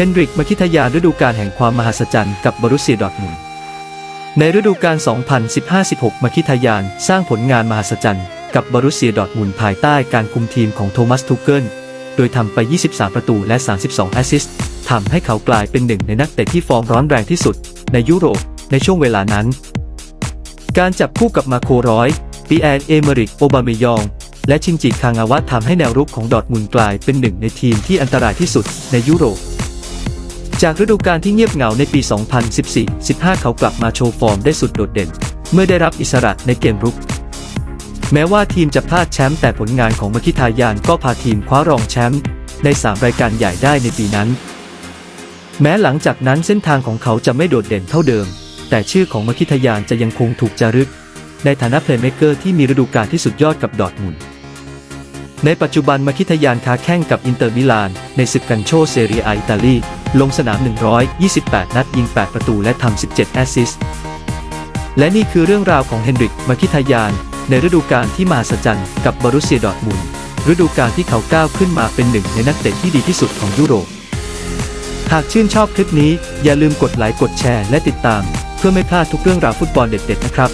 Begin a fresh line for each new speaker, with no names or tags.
เฮนริกมาคิทยาฤดูกาลแห่งความมหัศจรรย์กับบรุสเซียดอทมุนในฤดูกาล 2015-16 มาคิทยานสร้างผลงานมหัศจรรย์กับบรุสเซียดอทมุนภายใต้การคุมทีมของโทมัสทูเกิลโดยทำไป 23 ประตูและ 32 แอสซิสต์ทำให้เขากลายเป็นหนึ่งในนักเตะที่ฟอร์มร้อนแรงที่สุด ในยุโรปในช่วงเวลานั้น การจับคู่กับมาโคร้อยปีแอนเอเมริกโอบามยองและชินจิคางาวะทำให้แนวรุกของดอทมุนกลายเป็นหนึ่งในทีมที่อันตรายที่สุดในยุโรป จากฤดูกาลที่เงียบเหงาในปี 2014-15 เขากลับมาโชว์ฟอร์มได้สุดโดดเด่น เมื่อได้รับอิสระในเกมรุก แม้ว่าทีมจะพลาดแชมป์แต่ผลงานของมคิทายานก็พาทีมคว้ารองแชมป์ใน 3 รายการใหญ่ได้ในปีนั้น แม้หลังจากนั้นเส้นทางของเขาจะไม่โดดเด่นเท่าเดิม แต่ชื่อของมคิทายานจะยังคงถูกจารึก ในฐานะเพลย์เมเกอร์ที่มีฤดูกาลที่สุดยอดกับดอทมุนในปัจจุบันมาคิทายานค้าแข่งกับอินเตอร์มิลานในศึกกันโชเซเรียอิตาลี ลงสนาม 128 นัดยิง 8 ประตูและทำ 17 แอสซิสต์และนี่คือเรื่องราวของเฮนริก มาคิทายาน ในฤดูกาลที่มหัศจรรย์กับบรุสเซียดอร์ทมุนฤดูกาลที่เขาก้าวขึ้นมาเป็นหนึ่งในนักเตะที่ดีที่สุดของยุโรป หากชื่นชอบคลิปนี้อย่าลืมกดไลค์กดแชร์และติดตาม เพื่อไม่พลาดทุกเรื่องราวฟุตบอลเด็ดๆนะครับ